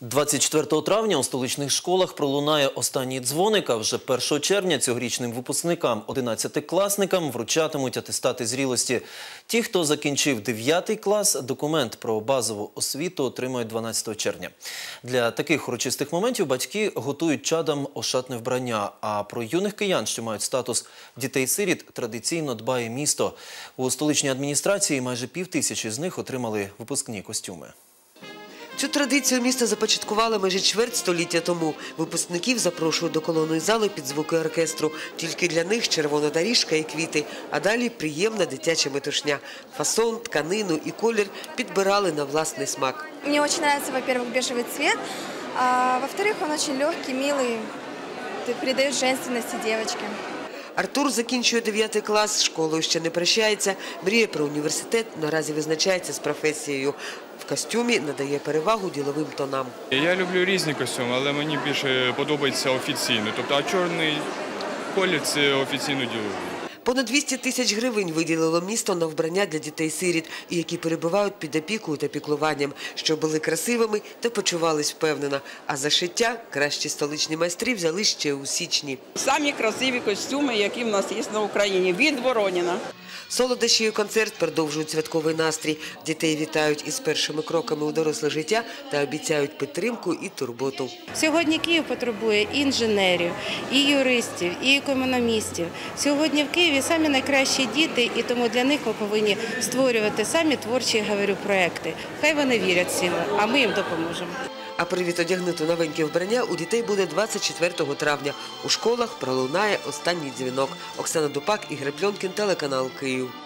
24 травня у столичних школах пролунає останній дзвоник, а вже 1 червня цьогорічним випускникам 11-класникам вручатимуть атестати зрілості. Ті, хто закінчив 9 клас, документ про базову освіту отримають 12 червня. Для таких урочистих моментів батьки готують чадам ошатне вбрання, а про юних киян, що мають статус дітей-сиріт, традиційно дбає місто. У столичній адміністрації майже півтисячі з них отримали випускні костюми. Цю традицію місто започаткувало майже чверть століття тому. Випускників запрошують до колонної зали під звуки оркестру. Тільки для них червона доріжка і квіти, а далі приємна дитяча метушня. Фасон, тканину і колір підбирали на власний смак. Мне очень нравится, во-первых, бежевый цвет, а во-вторых, он очень легкий, милый, Ты придает женственности девочке. Артур закінчує 9 клас, з школою ще не прощається, мріє про університет, наразі визначається з професією. В костюмі надає перевагу діловим тонам. Я люблю різні костюми, але мені більше подобається офіційно. Тобто, а чорний колір це офіційно діловий. Понад 200 тисяч гривень виділило місто на вбрання для дітей-сиріт, які перебувають під опікою та піклуванням, щоб були красивими та почувались впевнено. А за шиття кращі столичні майстри взяли ще у січні. Самі красиві костюми, які в нас є на Україні від Вороніна. Солодощі і концерт продовжують святковий настрій. Дітей вітають із першими кроками у доросле життя та обіцяють підтримку і турботу. Сьогодні Київ потребує інженерів, і юристів, і економістів. Сьогодні в Києві самі найкращі діти, і тому для них ми повинні створювати самі творчі говорю проекти. Хай вони вірять в а ми їм допоможемо. А привіт одягнути новеньке вбрання у дітей буде 24 травня. У школах пролунає останній дзвінок. Оксана Дупак, Ігор Пльонкін, телеканал Київ.